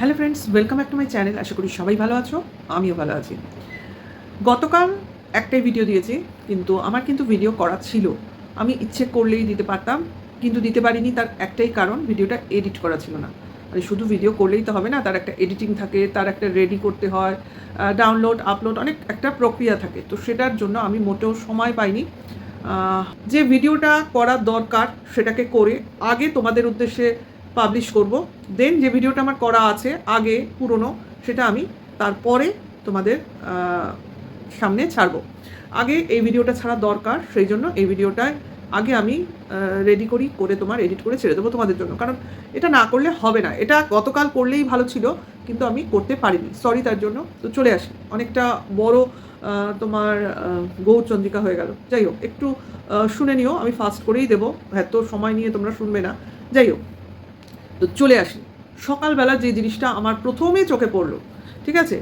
Hello friends welcome back to my channel আশা করি সবাই ভালো আছো, আমিও ভালো আছি। গতকাল একটাই ভিডিও দিয়েছি, কিন্তু আমার কিন্তু ভিডিও করা ছিল। আমি ইচ্ছে করলেই দিতে পারতাম, কিন্তু দিতে পারিনি, তার একটাই কারণ ভিডিওটা এডিট করা ছিল না। মানে শুধু ভিডিও করলেই তো হবে না, তার একটা এডিটিং থাকে, তার একটা রেডি করতে হয় ডাউনলোড আপলোড অনেক একটা প্রক্রিয়া থাকে। তো সেটার জন্য আমি মোটেও সময় পাইনি। যে ভিডিওটা করা দরকার, সেটাকে করে আগে তোমাদের উদ্দেশ্যে পাবলিশ করব। দেন যে ভিডিওটা আমার করা আছে, আগে, পুরনো, সেটা আমি তারপরে তোমাদের সামনে ছাড়বো। আগে এই ভিডিওটা ছাড়া দরকার, সেই জন্য এই ভিডিওটায় আগে আমি রেডি করি, করে তোমার এডিট করে ছেড়ে দেবো তোমাদের জন্য। কারণ এটা না করলে হবে না। এটা গতকাল করলেই ভালো ছিল, কিন্তু আমি করতে পারিনি। সরি তার জন্য। তো চলে আসি। অনেকটা বড় তোমার গৌরচন্দ্রিকা হয়ে গেল। যাই হোক, একটু শুনে নিও। আমি ফাস্ট করেই দেবো। এত সময় নিয়ে তোমরা শুনবে না। যাই হোক। তো চলে আসি। সকালবেলা যে জিনিসটা আমার প্রথমে চোখে পড়ল, ঠিক আছে?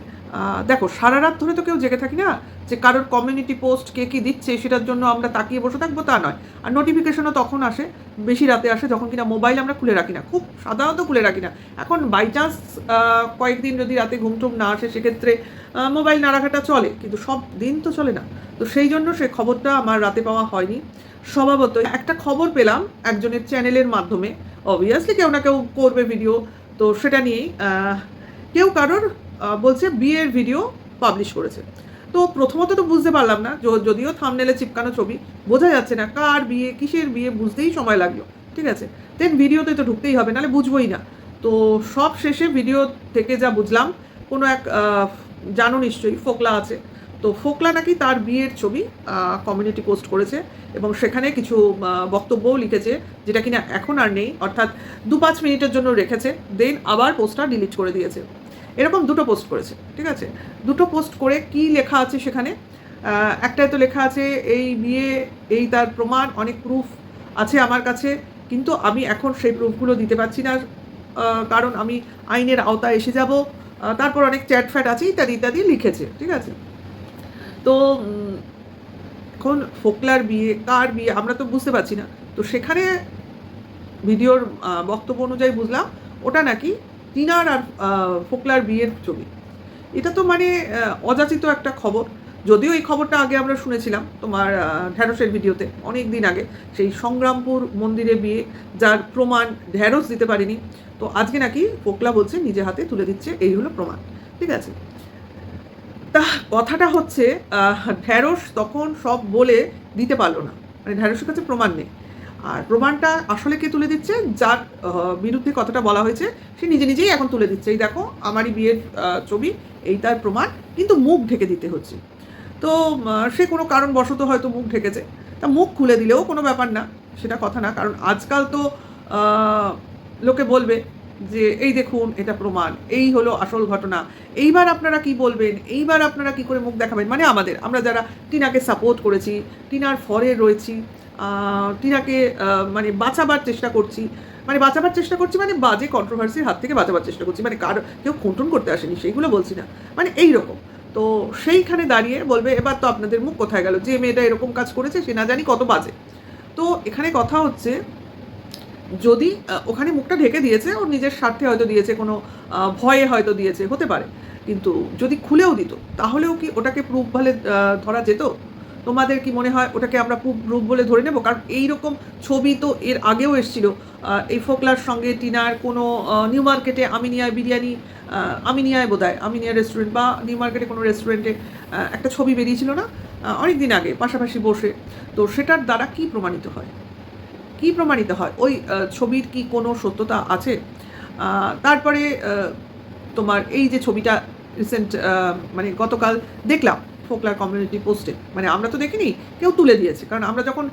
দেখো, সারা রাত ধরে তো কেউ জেগে থাকি না যে কারোর কমিউনিটি পোস্ট কে কী দিচ্ছে, সেটার জন্য আমরা তাকিয়ে বসে থাকব তা নয়। আর নোটিফিকেশনও তখন আসে, বেশি রাতে আসে যখন কিনা মোবাইল আমরা খুলে রাখি না। খুব সাধারণত খুলে রাখি না। এখন বাই চান্স কয়েকদিন যদি রাতে ঘুম টুম না আসে, সেক্ষেত্রে মোবাইল না রাখাটা চলে, কিন্তু সব দিন তো চলে না। তো সেই জন্য সে খবরটা আমার রাতে পাওয়া হয়নি। স্বভাবতই একটা খবর পেলাম একজনের চ্যানেলের মাধ্যমে। অবভিয়াসলি কেউ না কেউ করবে ভিডিও তো সেটা নিয়েই কেউ কারোর বলছে বিয়ের ভিডিও পাবলিশ করেছে। তো প্রথমত তো বুঝতে পারলাম না যদিও থামনেলে চিপকানো ছবি, বোঝা যাচ্ছে না কার বিয়ে, কিসের বিয়ে, বুঝতেই সময় লাগল, ঠিক আছে? দেন ভিডিওতে তো ঢুকতেই হবে, নাহলে বুঝবোই না। তো সব শেষে ভিডিও থেকে যা বুঝলাম, কোনো এক জানো নিশ্চয়ই, ফোকলা আছে। তো ফোকলা নাকি তার বিয়ের ছবি কমিউনিটি পোস্ট করেছে এবং সেখানে কিছু বক্তব্যও লিখেছে যেটা কিনা এখন আর নেই অর্থাৎ দু পাঁচ মিনিটের জন্য রেখেছে দেন আবার পোস্টটা ডিলিট করে দিয়েছে। এরকম দুটো পোস্ট করেছে ঠিক আছে? দুটো পোস্ট করে কি লেখা আছে সেখানে? আহ, একটায় তো লেখা আছে এই বিয়ে এই তার প্রমাণ অনেক প্রুফ আছে আমার কাছে কিন্তু আমি এখন সেই প্রুফগুলো দিতে পারছি না কারণ আমি আইনের আওতায় এসে যাব তারপর অনেক চ্যাট ফ্যাট আছে ইত্যাদি ইত্যাদি লিখেছে ঠিক আছে? তো এখন ফোকলার বিয়ে, কার বিয়ে, আমরা তো বুঝতে পারছি না। তো সেখানে ভিডিওর বক্তব্য অনুযায়ী বুঝলাম, ওটা নাকি টিনার আর ফোকলার বিয়ের ছবি। এটা তো মানে অযাচিত একটা খবর। যদিও এই খবরটা আগে আমরা শুনেছিলাম তোমার ঢ্যাঁড়সের ভিডিওতে, অনেক দিন আগে। সেই সংগ্রামপুর মন্দিরে বিয়ে, যার প্রমাণ ঢ্যাঁড়স দিতে পারিনি। তো আজকে নাকি ফোকলা বলছে, নিজে হাতে তুলে দিচ্ছে, এই হলো প্রমাণ। ঠিক আছে? তা কথাটা হচ্ছে ঢ্যাঁড়স তখন সব বলে দিতে পারল না। মানে ঢ্যাঁড়সের কাছে প্রমাণ নেই। আর প্রমাণটা আসলে কে তুলে দিচ্ছে? যার বিরুদ্ধে কথাটা বলা হয়েছে, সে নিজে নিজেই এখন তুলে দিচ্ছে। এই দেখো, আমারই বিয়ের ছবি, এই তার প্রমাণ, কিন্তু মুখ ঢেকে দিতে হচ্ছে। তো সে কোনো কারণবশত হয়তো মুখ ঢেকেছে। তা মুখ খুলে দিলেও কোনো ব্যাপার না, সেটা কথা না। কারণ আজকাল তো লোকে বলবে যে এই দেখুন, এটা প্রমাণ, এই হলো আসল ঘটনা। এইবার আপনারা কি বলবেন? এইবার আপনারা কি করে মুখ দেখাবেন? মানে আমাদের, আমরা যারা টিনাকে সাপোর্ট করেছি, টিনার ফরে রয়েছি টিনাকে মানে বাঁচাবার চেষ্টা করছি মানে বাঁচাবার চেষ্টা করছি মানে বাজে কন্ট্রোভার্সির হাত থেকে বাঁচাবার চেষ্টা করছি মানে কার, কেউ খুঁটুন করতে আসেনি, সেইগুলো বলছি না। মানে এই রকম। তো সেইখানে দাঁড়িয়ে বলবে, এবার তো আপনাদের মুখ কোথায় গেল? যে মেয়েটা এরকম কাজ করেছে, সে না জানি কত বাজে। তো এখানে কথা হচ্ছে যদি ওখানে মুখটা ঢেকে দিয়েছে, ওর নিজের স্বার্থে হয়তো দিয়েছে, কোনো ভয়ে হয়তো দিয়েছে, হতে পারে। কিন্তু যদি খুলেও দিত, তাহলেও কি ওটাকে প্রুফ বলে ধরা যেত? তোমাদের কি মনে হয় ওটাকে আমরা প্রুফ বলে ধরে নেব? কারণ এই রকম ছবি তো এর আগেও এসেছিল। এই ফোকলার সঙ্গে টিনার কোনো নিউ মার্কেটে আমিনিয়ায় বিরিয়ানি আমিনিয়ায় বোধ হয় আমিনিয়া রেস্টুরেন্ট বা নিউ মার্কেটে কোনো রেস্টুরেন্টে একটা ছবি বেরিয়েছিল না অনেক দিন আগে, পাশাপাশি বসে। তো সেটার দ্বারা কি প্রমাণিত হয়? কি প্রমাণিত হয়? ওই ছবির কি কোনো সত্যতা আছে? তারপরে তোমার এই যে ছবিটা রিসেন্ট মানে গতকাল দেখলাম ফোকলার কমিউনিটি পোস্টে মানে আমরা তো দেখিনি, কেউ তুলে দিয়েছে। কারণ আমরা যখন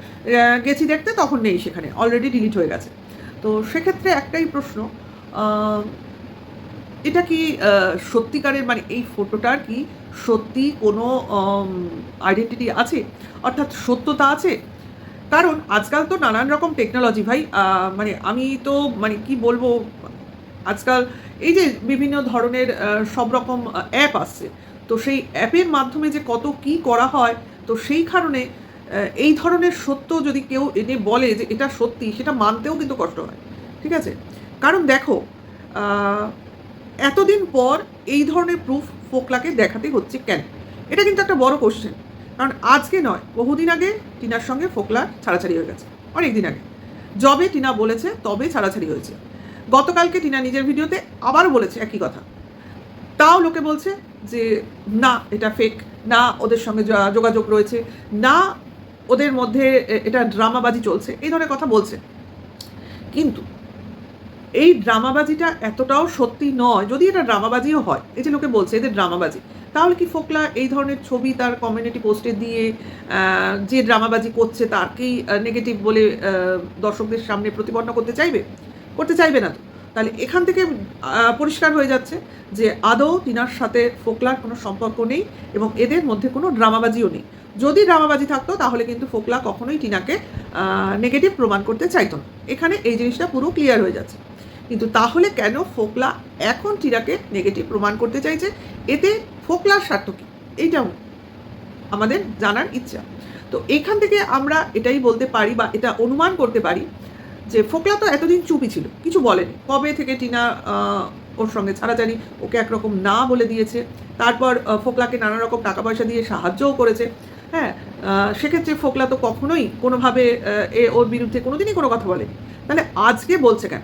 গেছি দেখতে তখন নেই সেখানে অলরেডি ডিলিট হয়ে গেছে। তো সেক্ষেত্রে একটাই প্রশ্ন এটা কি সত্যিকারের মানে এই ফটোটার কি সত্যি কোনো আইডেন্টিটি আছে? অর্থাৎ সত্যতা আছে? কারণ আজকাল তো নানান রকম টেকনোলজি ভাই মানে আমি তো মানে কি বলব, আজকাল এই যে বিভিন্ন ধরনের সব রকম অ্যাপ আসছে, তো সেই অ্যাপের মাধ্যমে যে কত কি করা হয়, তো সেই কারণে এই ধরনের সত্য যদি কেউ এনে বলে যে এটা সত্যি, সেটা মানতেও কিন্তু কষ্ট হয়, ঠিক আছে? কারণ দেখো এতদিন পর এই ধরনের প্রুফ ফোকলাকে দেখাতে হচ্ছে কেন? এটা কিন্তু একটা বড় কোশ্চেন কারণ আজকে নয়, বহুদিন আগে টিনার সঙ্গে ফোকলা ছাড়াছাড়ি হয়ে গেছে অনেক দিন আগে। যবে টিনা বলেছে, তবে ছাড়াছাড়ি হয়েছে। গতকালকে টিনা নিজের ভিডিওতে আবারও বলেছে একই কথা। তাও লোকে বলছে যে, না, এটা ফেক না, ওদের সঙ্গে যোগাযোগ রয়েছে, না, ওদের মধ্যে এটা ড্রামাবাজি চলছে, এই ধরনের কথা বলছে। কিন্তু এই ড্রামাবাজিটা এতটাও সত্যি নয়, যদি এটা ড্রামাবাজিও হয়, এই যে লোকে বলছে এদের ড্রামাবাজি তাহলে কি ফোকলা এই ধরনের ছবি তার কমিউনিটি পোস্টে দিয়ে যে ড্রামাবাজি করছে তারকেই নেগেটিভ বলে দর্শকদের সামনে প্রতিপন্ন করতে চাইবে? করতে চাইবে না তো? তাহলে এখান থেকে পরিষ্কার হয়ে যাচ্ছে যে আদৌ টিনার সাথে ফোকলার কোনো সম্পর্ক নেই এবং এদের মধ্যে কোনো ড্রামাবাজিও নেই। যদি ড্রামাবাজি থাকতো, তাহলে কিন্তু ফোকলা কখনোই টিনাকে নেগেটিভ প্রমাণ করতে চাইতো না। এখানে এই জিনিসটা পুরো ক্লিয়ার হয়ে যাচ্ছে। কিন্তু তাহলে কেন ফোকলা এখন টিনাকে নেগেটিভ প্রমাণ করতে চাইছে? এতে ফোকলার স্বার্থ কী? এইটাও আমাদের জানার ইচ্ছা। তো এখান থেকে আমরা এটাই বলতে পারি বা এটা অনুমান করতে পারি যে ফোকলা তো এতদিন চুপই ছিল, কিছু বলেনি। কবে থেকে টিনা ওর সঙ্গে ছাড়াছাড়ি, ওকে একরকম না বলে দিয়েছে, তারপর ফোকলাকে নানা রকম টাকা পয়সা দিয়ে সাহায্যও করেছে। হ্যাঁ সেক্ষেত্রে ফোকলা তো কখনোই কোনোভাবে এ ওর বিরুদ্ধে কোনোদিনই কোনো কথা বলেনি। তাহলে আজকে বলছে কেন?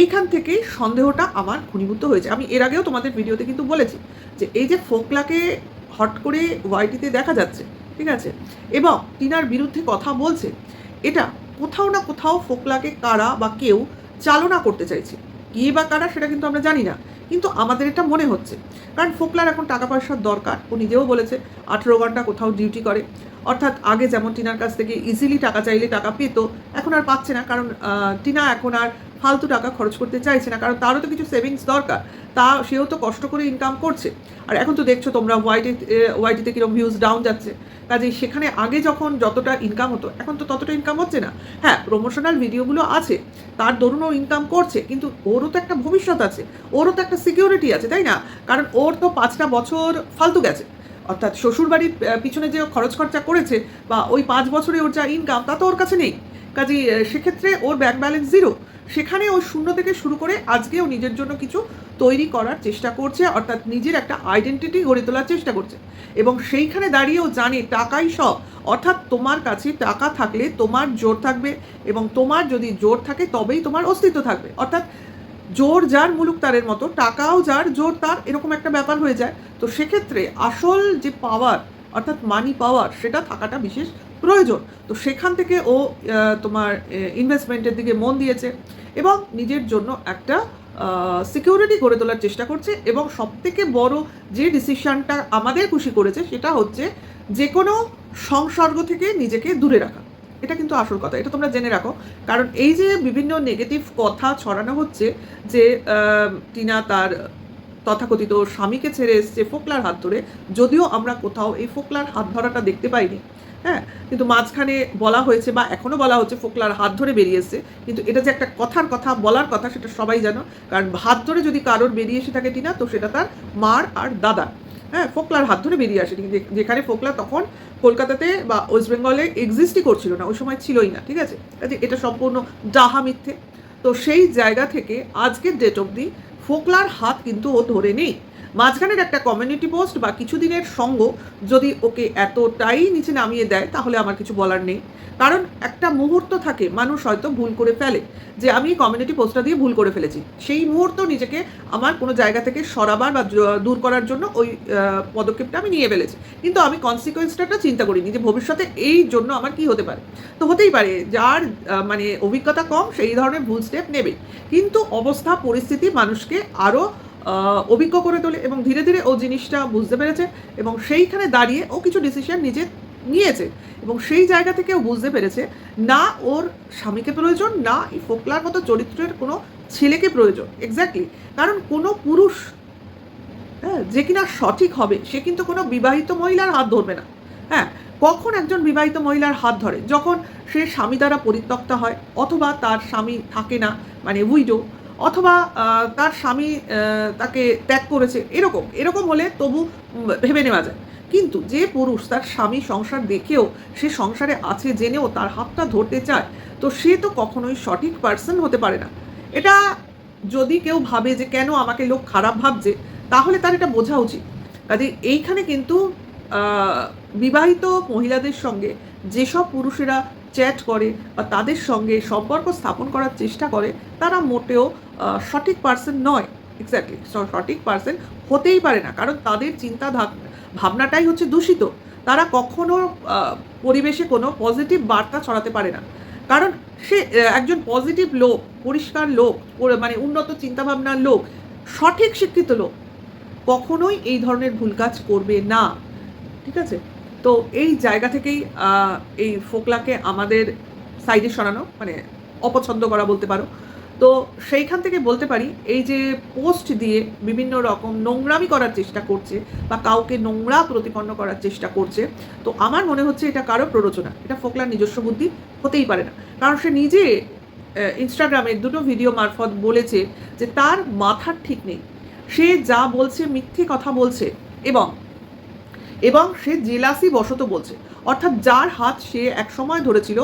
এইখান থেকেই সন্দেহটা আমার ঘনীভূত হয়েছে। আমি এর আগেও তোমাদের ভিডিওতে কিন্তু বলেছি যে এই যে ফোকলাকে হট করে ওয়াইটিতে দেখা যাচ্ছে, ঠিক আছে? এবং টিনার বিরুদ্ধে কথা বলছে, এটা কোথাও না কোথাও ফোকলাকে কারা বা কেউ চালনা করতে চাইছে। কে বা কারা সেটা কিন্তু আমরা জানি না, কিন্তু আমাদের এটা মনে হচ্ছে। কারণ ফোকলার এখন টাকা পয়সার দরকার, ও নিজেও বলেছে আঠেরো ঘণ্টা কোথাও ডিউটি করে। অর্থাৎ আগে যেমন টিনার কাছ থেকে ইজিলি টাকা চাইলে টাকা পেত, এখন আর পাচ্ছে না। কারণ টিনা এখন আর ফালতু টাকা খরচ করতে চাইছে না, কারণ তারও তো কিছু সেভিংস দরকার। তা, সেও তো কষ্ট করে ইনকাম করছে। আর এখন তো দেখছ তোমরা ওয়াইটি ওয়াইটিতে কীরকম ভিউজ ডাউন যাচ্ছে। কাজেই সেখানে আগে যখন যতটা ইনকাম হতো, এখন তো ততটা ইনকাম হচ্ছে না। হ্যাঁ প্রমোশনাল ভিডিওগুলো আছে, তার দরুন ইনকাম করছে, কিন্তু ওরও তো একটা ভবিষ্যৎ আছে, ওরও তো একটা সিকিউরিটি আছে, তাই না? কারণ ওর তো পাঁচটা বছর ফালতু গেছে। অর্থাৎ শ্বশুরবাড়ির পিছনে যে খরচ খরচা করেছে, বা ওই পাঁচ বছরে ওর যা ইনকাম তা তো ওর কাছে নেই। কাজেই সেক্ষেত্রে ওর ব্যাংক ব্যালেন্স জিরো সেখানে ও শূন্য থেকে শুরু করে আজকে ও নিজের জন্য কিছু তৈরি করার চেষ্টা করছে, অর্থাৎ নিজের একটা আইডেন্টিটি গড়ে তোলার চেষ্টা করছে। এবং সেইখানে দাঁড়িয়ে ও জানে টাকাই সব। অর্থাৎ তোমার কাছে টাকা থাকলে তোমার জোর থাকবে এবং তোমার যদি জোর থাকে তবেই তোমার অস্তিত্ব থাকবে। অর্থাৎ জোর যার মুলুক তারের মতো, টাকাও যার জোর তার, এরকম একটা ব্যাপার হয়ে যায়। তো সেক্ষেত্রে আসল যে পাওয়ার অর্থাৎ মানি পাওয়ার সেটা থাকাটা বিশেষ প্রয়োজন। তো সেখান থেকে ও তোমার ইনভেস্টমেন্টের দিকে মন দিয়েছে এবং নিজের জন্য একটা সিকিউরিটি গড়ে তোলার চেষ্টা করছে এবং সবথেকে বড় যে ডিসিশনটা আমাদের খুশি করেছে সেটা হচ্ছে যে কোনো সংসর্গ থেকে নিজেকে দূরে রাখা। এটা কিন্তু আসল কথা, এটা তোমরা জেনে রাখো। কারণ এই যে বিভিন্ন নেগেটিভ কথা ছড়ানো হচ্ছে যে টিনা তার তথাকথিত স্বামীকে ছেড়ে এসছে ফোকলার হাত ধরে, যদিও আমরা কোথাও এই ফোকলার হাত ধরাটা দেখতে পাইনি। হ্যাঁ কিন্তু মাঝখানে বলা হয়েছে বা এখনও বলা হচ্ছে ফোকলার হাত ধরে বেরিয়ে এসছে। কিন্তু এটা যে একটা কথার কথা, বলার কথা, সেটা সবাই জানো। কারণ হাত ধরে যদি কারোর বেরিয়ে এসে থাকে টিনা, তো সেটা তার মার আর দাদা হ্যাঁ ফোকলার হাত ধরে বেরিয়ে আসে যে- যেখানে ফোকলা তখন কলকাতাতে বা ওয়েস্ট বেঙ্গলে এক্সিস্টই করছিল না, ওই সময় ছিলই না, ঠিক আছে? কাজে এটা সম্পূর্ণ ডাহা মিথ্যে। তো সেই জায়গা থেকে আজকের ডেট অবধি ফোকলার হাত কিন্তু ও ধরে নেই। মাঝখানের একটা কমিউনিটি পোস্ট বা কিছুদিনের সঙ্গ যদি ওকে এতটাই নিচে নামিয়ে দেয়, তাহলে আমার কিছু বলার নেই। কারণ একটা মুহূর্ত থাকে, মানুষ হয়তো ভুল করে ফেলে যে আমি কমিউনিটি পোস্টটা দিয়ে ভুল করে ফেলেছি। সেই মুহূর্ত নিজেকে আমার কোনো জায়গা থেকে সরাবার বা দূর করার জন্য ওই পদক্ষেপটা আমি নিয়ে ফেলেছি। কিন্তু আমি কনসিকোয়েন্সটা চিন্তা করিনি যে ভবিষ্যতে এই জন্য আমার কি হতে পারে। তো হতেই পারে, যার মানে অভিজ্ঞতা কম, সেই ধরনের ভুল স্টেপ নেবে কিন্তু অবস্থা, পরিস্থিতি মানুষকে আরও অভিজ্ঞ করে তোলে এবং ধীরে ধীরে ও জিনিসটা বুঝতে পেরেছে এবং সেইখানে দাঁড়িয়ে ও কিছু ডিসিশন নিজে নিয়েছে এবং সেই জায়গা থেকে ও বুঝতে পেরেছে না ওর স্বামীকে প্রয়োজন, না এই ফোকলার মতো চরিত্রের কোনো ছেলেকে প্রয়োজন এক্স্যাক্টলি কারণ কোনো পুরুষ হ্যাঁ যে কিনা সঠিক হবে, সে কিন্তু কোনো বিবাহিত মহিলার হাত ধরবে না। হ্যাঁ কখন একজন বিবাহিত মহিলার হাত ধরে? যখন সে স্বামী দ্বারা পরিত্যক্তা হয় অথবা তার স্বামী থাকে না মানে উইডো অথবা তার স্বামী তাকে ত্যাগ করেছে, এরকম এরকম হলে তবু ভেবে নেওয়া যায়। কিন্তু যে পুরুষ তার স্বামী সংসার দেখেও সে সংসারে আছে, জেনেও তার হাতটা ধরতে চায়, তো সে তো কখনোই সঠিক পার্সন হতে পারে না। এটা যদি কেউ ভাবে যে কেন আমাকে লোক খারাপ ভাবছে, তাহলে তার এটা বোঝা উচিত। কাজে এইখানে কিন্তু বিবাহিত মহিলাদের সঙ্গে যেসব পুরুষেরা চ্যাট করে বা তাদের সঙ্গে সম্পর্ক স্থাপন করার চেষ্টা করে, তারা মোটেও সঠিক পার্সন নয়। এক্স্যাক্টলি সঠিক পার্সন হতেই পারে না। কারণ তাদের চিন্তা ভাবনাটাই হচ্ছে দূষিত। তারা কখনো পরিবেশে কোনো পজিটিভ বার্তা ছড়াতে পারে না। কারণ সে একজন পজিটিভ লোক, পরিষ্কার লোক মানে উন্নত চিন্তাভাবনার লোক, সঠিক শিক্ষিত লোক, কখনোই এই ধরনের ভুল কাজ করবে না। ঠিক আছে? তো এই জায়গা থেকেই এই ফোকলাকে আমাদের সাইডে সরানো মানে অপছন্দ করা বলতে পারো। তো সেইখান থেকে বলতে পারি, এই যে পোস্ট দিয়ে বিভিন্ন রকম নোংরামি করার চেষ্টা করছে বা কাউকে নোংরা প্রতিপন্ন করার চেষ্টা করছে, তো আমার মনে হচ্ছে এটা কারও প্ররোচনা। এটা ফোকলার নিজস্ব বুদ্ধি হতেই পারে না। কারণ সে নিজে ইনস্টাগ্রামে দুটো ভিডিও মারফত বলেছে যে তার মাথার ঠিক নেই। সে যা বলছে, মিথ্যে কথা বলছে এবং এবং সে জেলাসি বশত বলছে, অর্থাৎ যার হাত সে এক সময় ধরেছিল,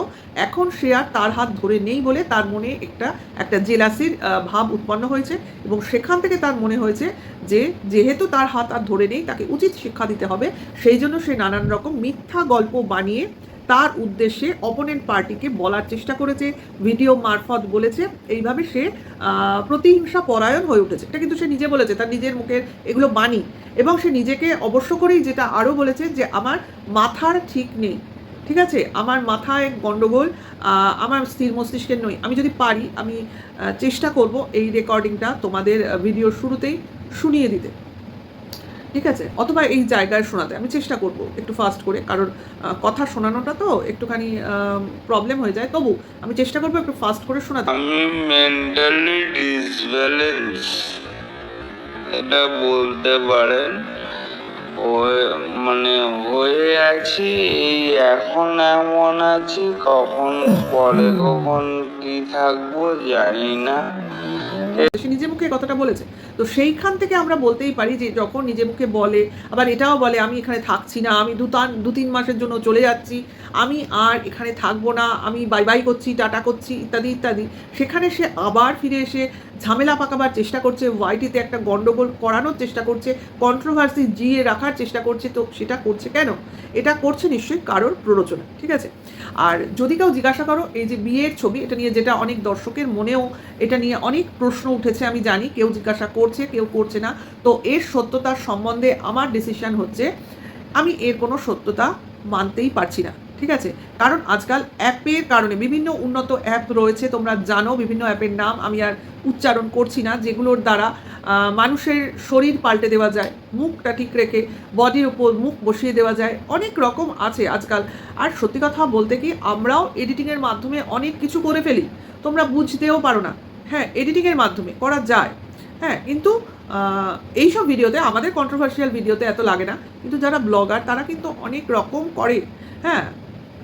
এখন সে আর তার হাত ধরে নেই বলে তার মনে একটা একটা জেলাসির ভাব উৎপন্ন হয়েছে এবং সেখান থেকে তার মনে হয়েছে যে যেহেতু তার হাত আর ধরে নেই, তাকে উচিত শিক্ষা দিতে হবে। সেই জন্য সে নানান রকম মিথ্যা গল্প বানিয়ে তার উদ্দেশ্যে অপোনেন্ট পার্টিকে বলার চেষ্টা করেছে ভিডিও মারফত বলেছে, এইভাবে সে প্রতিহিংসা পরায়ণ হয়ে উঠেছে। এটা কিন্তু সে নিজে বলেছে, তার নিজের মুখের এগুলো বাণী এবং সে নিজেকে অবশ্য করেই যেটা আরও বলেছে যে, আমার মাথার ঠিক নেই। ঠিক আছে? আমার মাথায় গণ্ডগোল আমার স্থির মস্তিষ্কের নই। আমি যদি পারি, আমি চেষ্টা করব এই রেকর্ডিংটা তোমাদের ভিডিওর শুরুতেই শুনিয়ে দিতে। ঠিক আছে? অথবা এই জায়গায় শোনাতে। আমি চেষ্টা করব একটু ফাস্ট করে। কারণ কথা শোনানোটা তো একটুখানি প্রবলেম হয়ে যায়। তবু আমি চেষ্টা করব একটু ফাস্ট করে শোনাতে। আমি মেন্টালি ডিসব্যালেন্স এটা বলতে পারেন মানে হয়ে আছি এই এখন এমন আছি কখন পরে কখন কি থাকব জানি না। সে নিজে মুখে কথাটা বলেছে। তো সেইখান থেকে আমরা বলতেই পারি যে যখন নিজে মুখে বলে, আবার এটাও বলে, আমি এখানে থাকছি না, আমি দু দু তিন মাসের জন্য চলে যাচ্ছি, আমি আর এখানে থাকব না, আমি বাই বাই করছি, টাটা করছি, ইত্যাদি ইত্যাদি। সেখানে সে আবার ফিরে এসে ঝামেলা পাকাবার চেষ্টা করছে ওয়াইটিতে একটা গণ্ডগোল করানোর চেষ্টা করছে কন্ট্রোভার্সি জিয়ে রাখার চেষ্টা করছে, তো সেটা করছে কেন? এটা করছে নিশ্চয়ই কারোর প্ররোচনা, ঠিক আছে? আর যদি কেউ জিজ্ঞাসা করো, এই যে বিয়ের ছবি, এটা নিয়ে যেটা অনেক দর্শকের মনেও এটা নিয়ে অনেক প্রশ্ন উঠেছে, আমি জানি, কেউ জিজ্ঞাসা করছে, কেউ করছে না। তো এর সত্যতার সম্বন্ধে আমার ডিসিশন হচ্ছে, আমি এর কোনো সত্যতা মানতেই পারছি না। ঠিক আছে? কারণ আজকাল অ্যাপের কারণে বিভিন্ন উন্নত অ্যাপ রয়েছে, তোমরা জানো বিভিন্ন অ্যাপের নাম, আমি আর উচ্চারণ করছি না, যেগুলোর দ্বারা মানুষের শরীর পাল্টে দেওয়া যায়, মুখটা ঠিক রেখে বডির উপর মুখ বসিয়ে দেওয়া যায়, অনেক রকম আছে আজকাল। আর সত্যি কথা বলতে কি, আমরাও এডিটিংয়ের মাধ্যমে অনেক কিছু করে ফেলি, তোমরা বুঝতেও পারো না। হ্যাঁ এডিটিংয়ের মাধ্যমে করা যায় হ্যাঁ কিন্তু এইসব ভিডিওতে, আমাদের কন্ট্রোভার্সিয়াল ভিডিওতে এত লাগে না, কিন্তু যারা ব্লগার তারা কিন্তু অনেক রকম করে হ্যাঁ।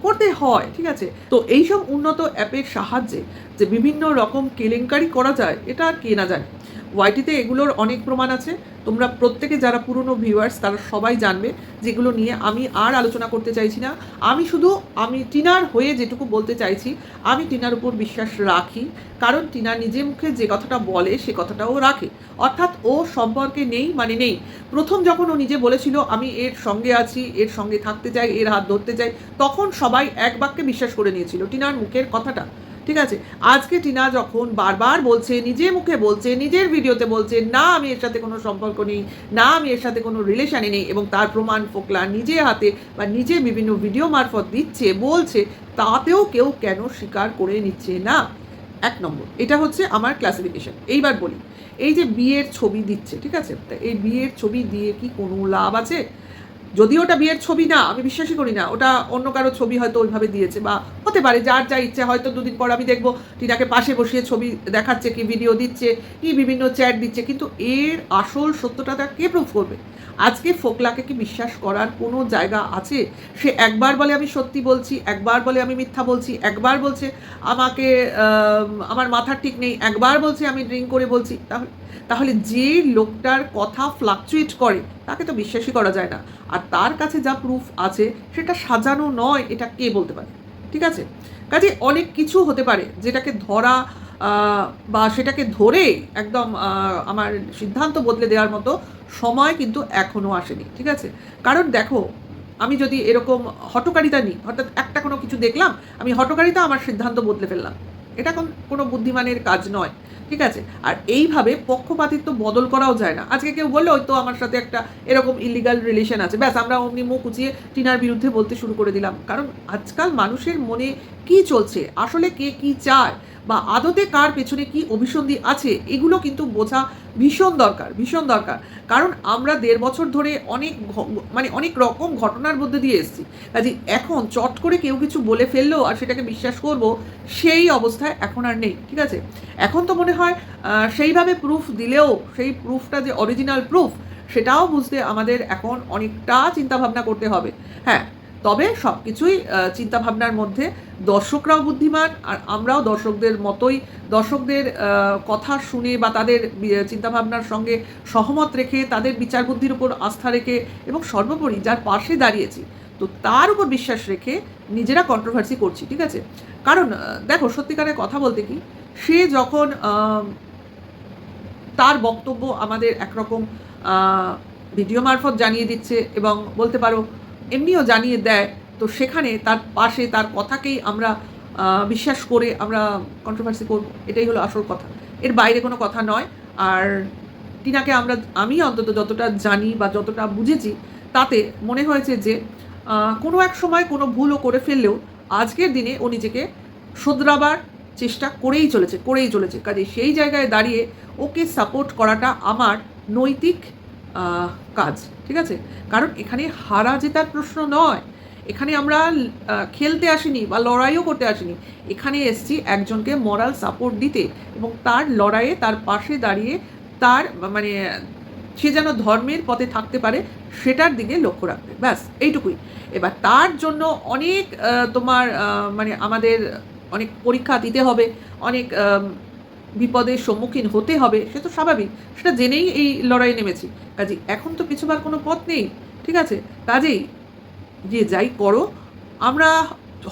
করতে হয়, ঠিক আছে? তো এইসব উন্নত অ্যাপের সাহায্যে যে বিভিন্ন রকম কেলেঙ্কারি করা যায়, এটা আর কে না জানে। ওয়াইটিতে এগুলোর অনেক প্রমাণ আছে। তোমরা প্রত্যেকে যারা পুরনো ভিউয়ার্স তারা সবাই জানবে যেগুলো নিয়ে আমি আর আলোচনা করতে চাইছি না। আমি শুধু, আমি টিনার হয়ে যেটুকু বলতে চাইছি, আমি টিনার উপর বিশ্বাস রাখি। কারণ টিনা নিজে মুখে যে কথাটা বলে, সে কথাটাও রাখে। অর্থাৎ ও সম্পর্কে নেই মানে নেই। প্রথম যখন ও নিজে বলেছিল, আমি এর সঙ্গে আছি, এর সঙ্গে থাকতে চাই, এর হাত ধরতে চাই, তখন সবাই এক বাক্যে বিশ্বাস করে নিয়েছিল টিনার মুখের কথাটা। ঠিক আছে? আজকে টিনা যখন বারবার বলছে নিজে মুখে বলছে, নিজের ভিডিওতে বলছে, না, আমি এর সাথে কোনো সম্পর্ক নেই, না, আমি এর সাথে কোনো রিলেশানে নেই, এবং তার প্রমাণ ফোকলা নিজে হাতে বা নিজে বিভিন্ন ভিডিও মারফত দিচ্ছে, বলছে, তাতেও কেউ কেন স্বীকার করে নিচ্ছে না। এক নম্বর, এটা হচ্ছে আমার ক্লাসিফিকেশন এইবার বলি, এই যে বিয়ের ছবি দিচ্ছে, ঠিক আছে? এই বিয়ের ছবি দিয়ে কি কোনো লাভ আছে? যদি ওটা বিয়ের ছবি না, আমি বিশ্বাসই করি না। ওটা অন্য কারও ছবি হয়তো ওইভাবে দিয়েছে বা হতে পারে, যার যা ইচ্ছে, হয়তো দুদিন পর আমি দেখব টিনাকে পাশে বসিয়ে ছবি দেখাচ্ছে, কি ভিডিও দিচ্ছে, কি বিভিন্ন চ্যাট দিচ্ছে, কিন্তু এর আসল সত্যটা কে প্রুফ করবে? আজকে ফোকলাকে কি বিশ্বাস করার কোনো জায়গা আছে? সে একবার বলে আমি সত্যি বলছি, একবার বলে আমি মিথ্যা বলছি, একবার বলছে আমাকে আমার মাথা ঠিক নেই, একবার বলছে আমি ড্রিঙ্ক করে বলছি। তাহলে তাহলে যে লোকটার কথা ফ্লাকচুয়েট করে, তাকে তো বিশ্বাসই করা যায় না। আর তার কাছে যা প্রুফ আছে, সেটা সাজানো নয়, এটা কে বলতে পারে? ঠিক আছে? কাজে অনেক কিছু হতে পারে, যেটাকে ধরা বা সেটাকে ধরে একদম আমার সিদ্ধান্ত বদলে দেওয়ার মতো সময় কিন্তু এখনও আসেনি, ঠিক আছে? কারণ দেখো, আমি যদি এরকম হটকারিতা নিই, অর্থাৎ একটা কোনো কিছু দেখলাম, আমি হটকারিতা আমার সিদ্ধান্ত বদলে ফেললাম। এটা কোন- কোনো বুদ্ধিমানের কাজ নয়, ঠিক আছে? আর এইভাবে পক্ষপাতিত্ব বদল করাও যায় না। আজকে কেউ বলল, ওই তো আমার সাথে একটা এরকম ইলিগাল রিলেশন আছে। ব্যাস, আমরা অমনি মুখ উঁচিয়ে টিনার বিরুদ্ধে বলতে শুরু করে দিলাম। কারণ আজকাল মানুষের মনে কি চলছে? আসলে কে কি চায়? বা আদতে কার পেছনে কি অভিসন্ধি আছে, এগুলো কিন্তু বোঝা ভীষণ দরকার ভীষণ দরকার। কারণ আমরা দেড় বছর ধরে অনেক মানে অনেক রকম ঘটনার মধ্যে দিয়ে এসেছি। কাজে এখন চট করে কেউ কিছু বলে ফেলল আর সেটাকে বিশ্বাস করব, সেই অবস্থায় এখন আর নেই, ঠিক আছে? এখন তো মনে হয় সেইভাবে প্রুফ দিলেও, সেই প্রুফটা যে অরিজিনাল প্রুফ সেটাও বুঝতে আমাদের এখন অনেকটা চিন্তাভাবনা করতে হবে। হ্যাঁ তবে সব কিছুই চিন্তাভাবনার মধ্যে। দর্শকরাও বুদ্ধিমান, আর আমরাও দর্শকদের মতোই। দর্শকদের কথা শুনে বা তাদের চিন্তাভাবনার সঙ্গে সহমত রেখে তাদের বিচার বুদ্ধির উপর আস্থা রেখে এবং সর্বোপরি যার পাশে দাঁড়িয়েছি, তো তার উপর বিশ্বাস রেখে নিজেরা কন্ট্রোভার্সি করছি, ঠিক আছে? কারণ দেখো সত্যিকারের কথা বলতে কি, সে যখন তার বক্তব্য আমাদের একরকম ভিডিও মারফত জানিয়ে দিচ্ছে এবং বলতে পারো এমনিও জানিয়ে দেয়, তো সেখানে তার পাশে তার কথাকেই আমরা বিশ্বাস করে আমরা কন্ট্রোভার্সি করব। এটাই হলো আসল কথা। এর বাইরে কোনো কথা নয়। আর টিনাকে আমরা, আমি অন্তত যতটা জানি বা যতটা বুঝেছি, তাতে মনে হয়েছে যে কোনো এক সময় কোনো ভুলও করে ফেললেও আজকের দিনে ও নিজেকে শোধরাবার চেষ্টা করেই চলেছে করেই চলেছে। কাজে সেই জায়গায় দাঁড়িয়ে ওকে সাপোর্ট করাটা আমার নৈতিক কাজ, ঠিক আছে? কারণ এখানে হারা জেতার প্রশ্ন নয়। এখানে আমরা খেলতে আসিনি বা লড়াইও করতে আসিনি। এখানে এসছি একজনকে মরাল সাপোর্ট দিতে এবং তার লড়াইয়ে, তার পাশে দাঁড়িয়ে তার মানে সে যেন ধর্মের পথে থাকতে পারে, সেটার দিকে লক্ষ্য রাখবে ব্যাস, এইটুকুই। এবার তার জন্য অনেক তোমার মানে আমাদের অনেক পরীক্ষা দিতে হবে, অনেক বিপদের সম্মুখীন হতে হবে, সে তো স্বাভাবিক। সেটা জেনেই এই লড়াই নেমেছি। কাজে এখন তো পিছুবার কোনো পথ নেই, ঠিক আছে? কাজেই যে যাই করো, আমরা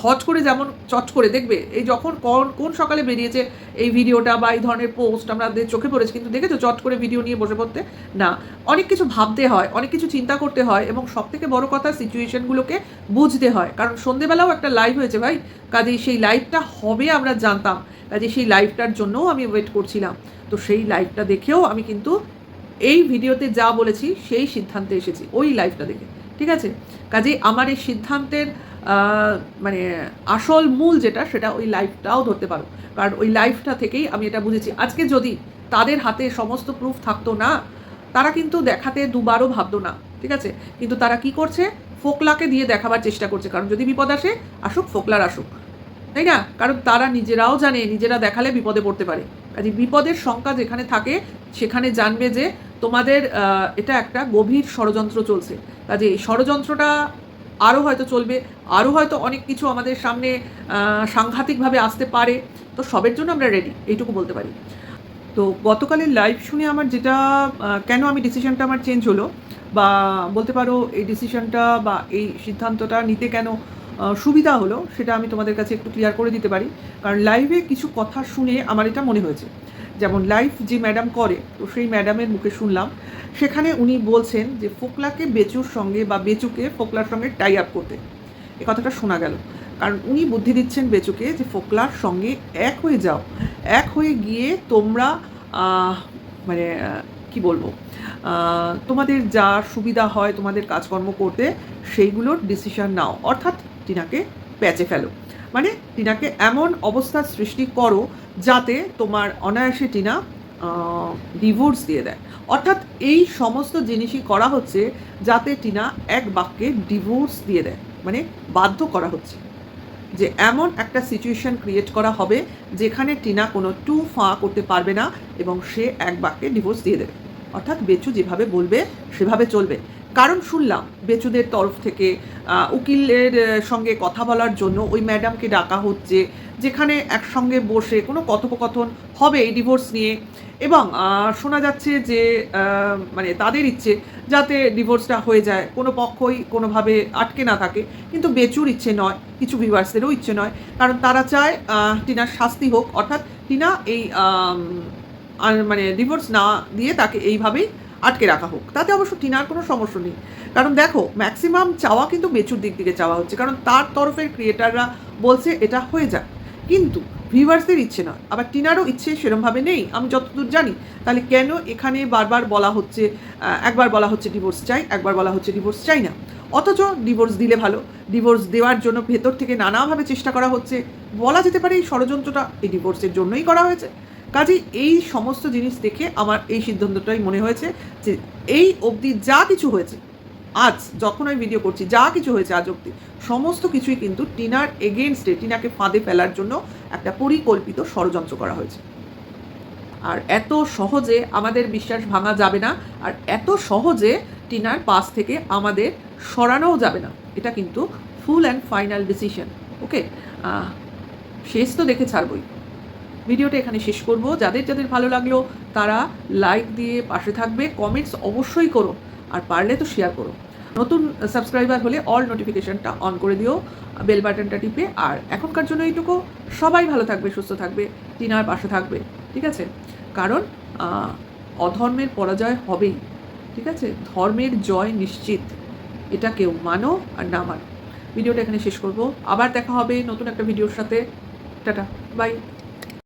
হট করে যেমন চট করে দেখবে, এই যখন কোন কোন সকালে বেরিয়েছে এই ভিডিওটা বা এই ধরনের পোস্ট আমাদের চোখে পড়েছে, কিন্তু দেখেছ চট করে ভিডিও নিয়ে বসে পড়তে? না। অনেক কিছু ভাবতে হয়, অনেক কিছু চিন্তা করতে হয় এবং সব থেকে বড় কথা সিচুয়েশনগুলোকে বুঝতে হয়। কারণ সন্ধেবেলাও একটা লাইভ হয়েছে ভাই, কাজেই সেই লাইভটা হবে আমরা জানতাম কাজে সেই লাইভটার জন্যও আমি ওয়েট করছিলাম। তো সেই লাইভটা দেখেও আমি কিন্তু এই ভিডিওতে যা বলেছি সেই সিদ্ধান্তে এসেছি, ওই লাইভটা দেখে। ঠিক আছে? কাজেই আমার এই সিদ্ধান্তের মানে আসল মূল যেটা, সেটা ওই লাইফটাও ধরতে পারো। কারণ ওই লাইফটা থেকেই আমি এটা বুঝেছি। আজকে যদি তাদের হাতে সমস্ত প্রুফ থাকতো না, তারা কিন্তু দেখাতে দুবারও ভাবতো না, ঠিক আছে? কিন্তু তারা কি করছে? ফোকলাকে দিয়ে দেখাবার চেষ্টা করছে। কারণ যদি বিপদ আসে, আসুক, ফোকলার আসুক। তাই না? কারণ তারা নিজেরাও জানে, নিজেরা দেখালে বিপদে পড়তে পারে। কাজে বিপদের সংখ্যা যেখানে থাকে, সেখানে জানবে যে তোমাদের এটা একটা গভীর ষড়যন্ত্র চলছে। কাজে এই ষড়যন্ত্রটা আরও হয়তো চলবে আরও হয়তো অনেক কিছু আমাদের সামনে সাংঘাতিকভাবে আসতে পারে। তো সবের জন্য আমরা রেডি এইটুকু বলতে পারি। তো গতকালের লাইভ শুনে আমার যেটা কেন আমি ডিসিশনটা আমার চেঞ্জ হলো বা বলতে পারো এই ডিসিশনটা বা এই সিদ্ধান্তটা নিতে কেন সুবিধা হলো, সেটা আমি তোমাদের কাছে একটু ক্লিয়ার করে দিতে পারি। কারণ লাইভে কিছু কথা শুনে আমার এটা মনে হয়েছে। যেমন লাইফ যে ম্যাডাম করে, তো সেই ম্যাডামের মুখে শুনলাম। সেখানে উনি বলছেন যে ফোকলাকে বেচুর সঙ্গে বা বেচুকে ফোকলার সঙ্গে টাই আপ করতে। এ কথাটা শোনা গেল। কারণ উনি বুদ্ধি দিচ্ছেন বেচুকে যে ফোকলার সঙ্গে এক হয়ে যাও। এক হয়ে গিয়ে তোমরা মানে কি বলব তোমাদের যা সুবিধা হয় তোমাদের কাজকর্ম করতে, সেইগুলোর ডিসিশন নাও। অর্থাৎ টিনাকে প্যাচে ফেলো। মানে টিনাকে এমন অবস্থার সৃষ্টি করো যাতে তোমার অনায়াসে টিনা ডিভোর্স দিয়ে দেয়। অর্থাৎ এই সমস্ত জিনিসই করা হচ্ছে যাতে টিনা এক বাক্যে ডিভোর্স দিয়ে দেয়। মানে বাধ্য করা হচ্ছে যে এমন একটা সিচুয়েশন ক্রিয়েট করা হবে যেখানে টিনা কোনো টু ফাঁ করতে পারবে না এবং সে এক বাক্যে ডিভোর্স দিয়ে দেবে। অর্থাৎ বেচু যেভাবে বলবে, সেভাবে চলবে। কারণ শুনলাম বেচুদের তরফ থেকে উকিলের সঙ্গে কথা বলার জন্য ওই ম্যাডামকে ডাকা হচ্ছে, যেখানে একসঙ্গে বসে কোনো কথোপকথন হবে এই ডিভোর্স নিয়ে। এবং শোনা যাচ্ছে যে মানে তাদের ইচ্ছে যাতে ডিভোর্সটা হয়ে যায়, কোনো পক্ষই কোনোভাবে আটকে না থাকে। কিন্তু বেচুর ইচ্ছে নয়, কিছু ভিউয়ার্সদেরও ইচ্ছে নয়, কারণ তারা চায় টিনার শাস্তি হোক, অর্থাৎ টিনা এই মানে ডিভোর্স না দিয়ে তাকে এইভাবেই আটকে রাখা হোক। তাতে অবশ্য টিনার কোনো সমস্যা নেই। কারণ দেখো ম্যাক্সিমাম চাওয়া কিন্তু মেচুর দিক থেকে চাওয়া হচ্ছে। কারণ তার তরফের ক্রিয়েটাররা বলছে এটা হয়ে যাক। কিন্তু ভিউয়ার্সদের ইচ্ছে নয়। আবার টিনারও ইচ্ছে সেরমভাবে নেই। আমি যতদূর জানি, তাহলে কেন এখানে বারবার বলা হচ্ছে একবার বলা হচ্ছে ডিভোর্স চাই, একবার বলা হচ্ছে ডিভোর্স চাই না? অথচ ডিভোর্স দিলে ভালো। ডিভোর্স দেওয়ার জন্য ভেতর থেকে নানাভাবে চেষ্টা করা হচ্ছে। বলা যেতে পারে এই ষড়যন্ত্রটা এই ডিভোর্সের জন্যই করা হয়েছে। কাজেই এই সমস্ত জিনিস দেখে আমার এই সিদ্ধান্তটাই মনে হয়েছে যে এই অবধি যা কিছু হয়েছে, আজ যখন আমি ভিডিও করছি, যা কিছু হয়েছে আজ অবধি, সমস্ত কিছুই কিন্তু টিনার এগেনস্টে টিনাকে ফাঁদে ফেলার জন্য একটা পরিকল্পিত ষড়যন্ত্র করা হয়েছে। আর এত সহজে আমাদের বিশ্বাস ভাঙা যাবে না, আর এত সহজে টিনার পাশ থেকে আমাদের সরানোও যাবে না। এটা কিন্তু full and final decision okay শেষ তো দেখে ছাড়বই। ভিডিওটা এখানে শেষ করব। যাদের যাদের ভালো লাগল, তারা লাইক দিয়ে পাশে থাকবে। কমেন্টস অবশ্যই করো, আর পারলে তো শেয়ার করো। নতুন সাবস্ক্রাইবার হলে অল নোটিফিকেশনটা অন করে দিও বেল বাটনটা টিপে। আর এখনকার জন্য এইটুকু। সবাই ভালো থাকবে, সুস্থ থাকবে, টিনার পাশে থাকবে, ঠিক আছে? কারণ অধর্মের পরাজয় হবেই, ঠিক আছে? ধর্মের জয় নিশ্চিত। এটা কেউ মানো আর না মানো। ভিডিওটা এখানে শেষ করব। আবার দেখা হবে নতুন একটা ভিডিওর সাথে। Tata bye